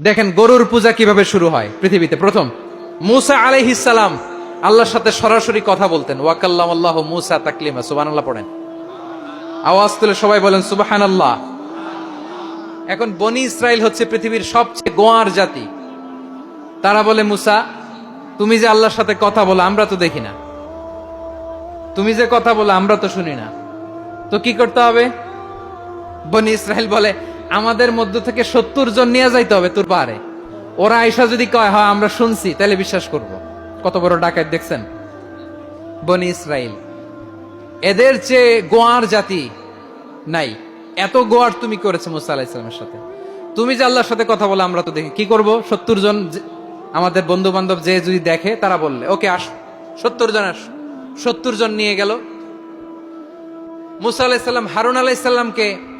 দেখেন গরুর পূজা কীভাবে শুরু হয় পৃথিবীতে। প্রথম, মুসা আলাইহিসালাম আল্লাহর সাথে সরাসরি কথা বলতেন। ওয়াকাল্লাম আল্লাহ মুসা তাকলিমা, সুবহানাল্লাহ পড়েন। আওয়াজ তুলে সবাই বলেন, সুবহানাল্লাহ। এখন বনি ইসরাইল হচ্ছে পৃথিবীর সবচেয়ে গোয়ার জাতি। তারা বলে, মুসা, তুমি যে আল্লাহর সাথে কথা বলো, আমরা তো দেখি না। তুমি যে কথা বলো, আমরা তো শুনি না। তো কি করতে হবে? বনি ইসরায়েল বলে আমাদের মধ্য থেকে সত্তর জন নিয়ে যাইতে হবে তোর পাহাড়ে ওরা আইসা যদি কয়, হয়, আমরা শুনছি, তাহলে বিশ্বাস করব। কত বড় ডাকাত দেখছেন? বনি ইসরায়েল এদের চেয়ে গোয়ার জাতি নাই। এত গোয়ার তুমি করেছ মুসা আলাহ ইসলামের সাথে। তুমি যে আল্লাহর সাথে কথা বলে, আমরা তো দেখি। কি করব? সত্তর জন আমাদের বন্ধু বান্ধব যে যদি দেখে, তারা বললে, ওকে, আস। সত্তর জন আস। সত্তর জন নিয়ে গেল। মুসা আলাইসাল্লাম হারুন আলাইসাল্লামকে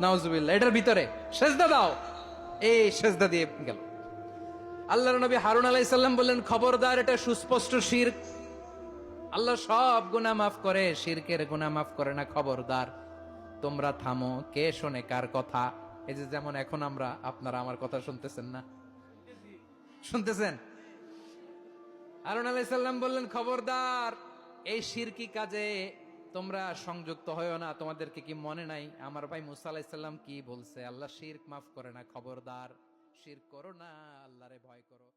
নাউজুবিল্লাহ, এটার ভিতরে সেজদা দাও। এই সেজদা দিয়ে গেল। আল্লাহর নবী হারুন আলাইসাল্লাম বললেন, খবরদার, এটা সুস্পষ্ট শির আল্লাহ সব গুনাহ মাফ করে, শিরকের গুনাহ মাফ করে না, খবরদার। তোমরা থামো, কে শোনে, কার কথা? এই যে যেমন এখন আমরা, আপনারা আমার কথা শুনতেছেন না? শুনতেছেন? হারুন আলাইসাল্লাম বললেন, খবরদার, এই শিরকি কাজে তোমরা সংযুক্ত হয়েও না, তোমাদেরকে কি মনে নাই? আমার ভাই মুসা আলাইসাল্লাম কি বলছে? আল্লাহ শির মাফ করে না, খবরদার। শির করো না, আল্লাহরে ভয় করো।